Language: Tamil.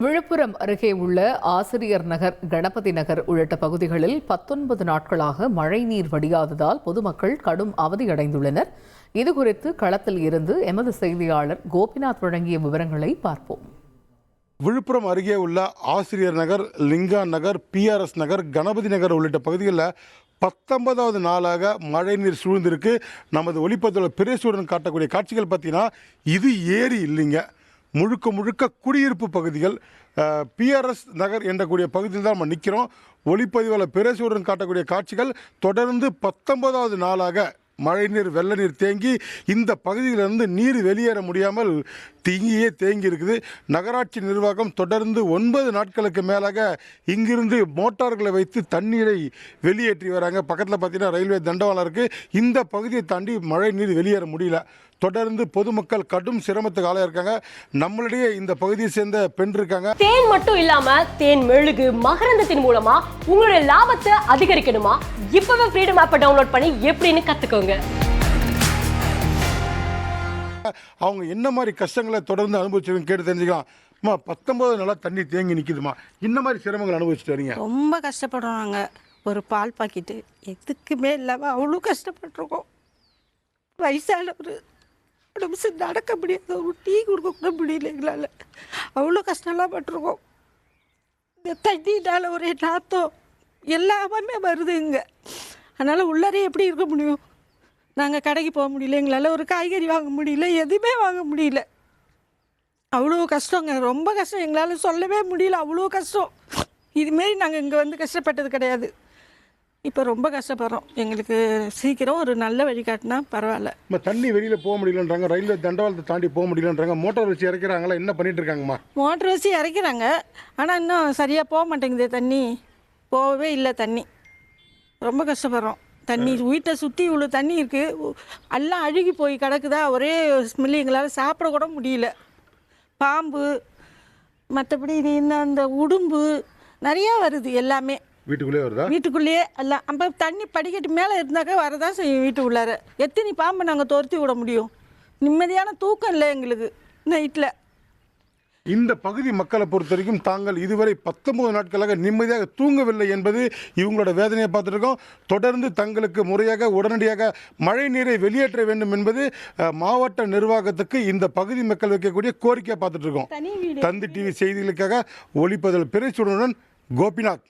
விழுப்புரம் அருகே உள்ள ஆசிரியர் நகர் கணபதி நகர் உள்ளிட்ட பகுதிகளில் பத்தொன்பது நாட்களாக மழைநீர் வடியாததால் பொதுமக்கள் கடும் அவதியடைந்துள்ளனர் இதுகுறித்து களத்தில் இருந்து எமது செய்தியாளர் கோபிநாத் வழங்கிய விவரங்களை பார்ப்போம். விழுப்புரம் அருகே உள்ள ஆசிரியர் நகர் லிங்கா நகர் பிஆர்எஸ் நகர் கணபதி நகர் உள்ளிட்ட பகுதிகளில் பத்தொன்பதாவது நாளாக மழைநீர் சூழ்ந்திருக்கு. நமது ஒளிப்பதில் பிரேசுடன் காட்டக்கூடிய காட்சிகள் பார்த்தீங்கன்னா இது ஏரி இல்லைங்க. முழுக்க முழுக்க குடியிருப்பு பகுதிகள் பிஆர்எஸ் நகர் என்ற கூடிய பகுதியில் தான் நம்ம நிற்கிறோம் ஒளிப்பதிவில் பிரேசுடன் காட்டக்கூடிய காட்சிகள் தொடர்ந்து பத்தொன்பதாவது நாளாக மழைநீர் வெள்ள நீர் தேங்கி இந்த பகுதியிலிருந்து நீர் வெளியேற முடியாமல் தீங்கியே தேங்கி இருக்குது நகராட்சி நிர்வாகம் தொடர்ந்து ஒன்பது நாட்களுக்கு மேலாக இங்கிருந்து மோட்டார்களை வைத்து தண்ணீரை வெளியேற்றி வராங்க. பக்கத்தில் பார்த்தீங்கன்னா ரயில்வே தண்டவாளம் இருக்குது இந்த பகுதியை தாண்டி மழை நீர் வெளியேற முடியல. தொடர்ந்து பொதுமக்கள் கடும் சிரமத்துக்கு ஆளாக இருக்காங்க. நம்மளிடையே இந்த பகுதியை சேர்ந்த பெண் இருக்காங்க. தேன் மட்டும் இல்லாம தேன் மெழுகு மகரந்தத்தின் மூலமா உங்களுடைய லாபத்தை அதிகரிக்கணுமா? இப்பவே ஃப்ரீடம் ஆப்பை டவுன்லோட் பண்ணி எப்படின்னு கத்துக்கோங்க. அவங்க என்ன மாதிரி கஷ்டங்களை தொடர்ந்து அனுபவிச்சிருக்கேன் கேட்டு தெரிஞ்சுக்கலாம். அம்மா பத்தொன்பது நாளாக தண்ணி தேங்கி நிற்கிதுமா இந்த மாதிரி சிரமங்கள் அனுபவிச்சுட்டு வரீங்க? ரொம்ப கஷ்டப்படுறோம் நாங்கள் ஒரு பால் பாக்கெட்டு எதுக்குமே இல்லாமல் அவ்வளோ கஷ்டப்பட்டிருக்கோம். வயசானவர். உடம்பு நடக்க முடியாது. ஒரு டீ கொடுக்க கூட முடியல எங்களால். அவ்வளோ கஷ்டம்லாம் பட்டிருக்கோம். இந்த தண்ணினால் ஒரே நாத்தம். எல்லாமே வருது இங்கே. அதனால் உள்ளரே எப்படி இருக்க முடியும்? நாங்கள் கடைக்கு போக முடியல. எங்களால் ஒரு காய்கறி வாங்க முடியல. எதுவுமே வாங்க முடியல. அவ்வளோ கஷ்டங்க. ரொம்ப கஷ்டம். எங்களால் சொல்லவே முடியல. அவ்வளோ கஷ்டம். இதுமாரி நாங்கள் இங்கே வந்து கஷ்டப்பட்டது கிடையாது. இப்போ ரொம்ப கஷ்டப்படுறோம். எங்களுக்கு சீக்கிரம் ஒரு நல்ல வழி காட்டினா பரவாயில்ல. நம்ம தண்ணி வெளியில் போக முடியலன்றாங்க. ரயில்வே தண்டவாளத்தை தாண்டி போக முடியலன்றாங்க. மோட்டார் வச்சு இறக்கிறாங்களா? என்ன பண்ணிட்டு இருக்காங்கம்மா? மோட்டர் வச்சு இறக்கிறாங்க. ஆனால் இன்னும் சரியாக போக மாட்டேங்குது தண்ணி. போகவே இல்லை தண்ணி. ரொம்ப கஷ்டப்படுறோம். தண்ணி வீட்டை சுற்றி இவ்வளோ தண்ணி இருக்குது எல்லாம் அழுகி போய் கிடக்குதா? ஒரே ஸ்மெல் எங்களால் சாப்பிட கூட முடியல. பாம்பு மற்றபடி இந்த அந்த உடும்பு நிறையா வருது எல்லாமே. வீட்டுக்குள்ளே வருதா? வீட்டுக்குள்ளேயே எல்லாம் அப்போ தண்ணி படிக்கட்டு மேலே இருந்தாக்கா வரதான் செய்யும் வீட்டுக்குள்ளார. எத்தனை பாம்பு நாங்கள் துரத்தி விட முடியும்? நிம்மதியான தூக்கம் இல்லை எங்களுக்கு நைட்டில் இந்த பகுதி மக்களை பொறுத்த வரைக்கும் தாங்கள் இதுவரை பத்தொன்பது நாட்களாக நிம்மதியாக தூங்கவில்லை என்பது இவங்களோட வேதனையை பார்த்துருக்கோம் தொடர்ந்து தங்களுக்கு முறையாக உடனடியாக மழை நீரை வெளியேற்ற வேண்டும் என்பது மாவட்ட நிர்வாகத்துக்கு இந்த பகுதி மக்கள் வைக்கக்கூடிய கோரிக்கையை பார்த்துட்டு இருக்கோம் தனி வீடு. தந்தி டிவி செய்திகளுக்காக ஒளிப்பதில் பிறைச்சுடனுடன் கோபிநாத்.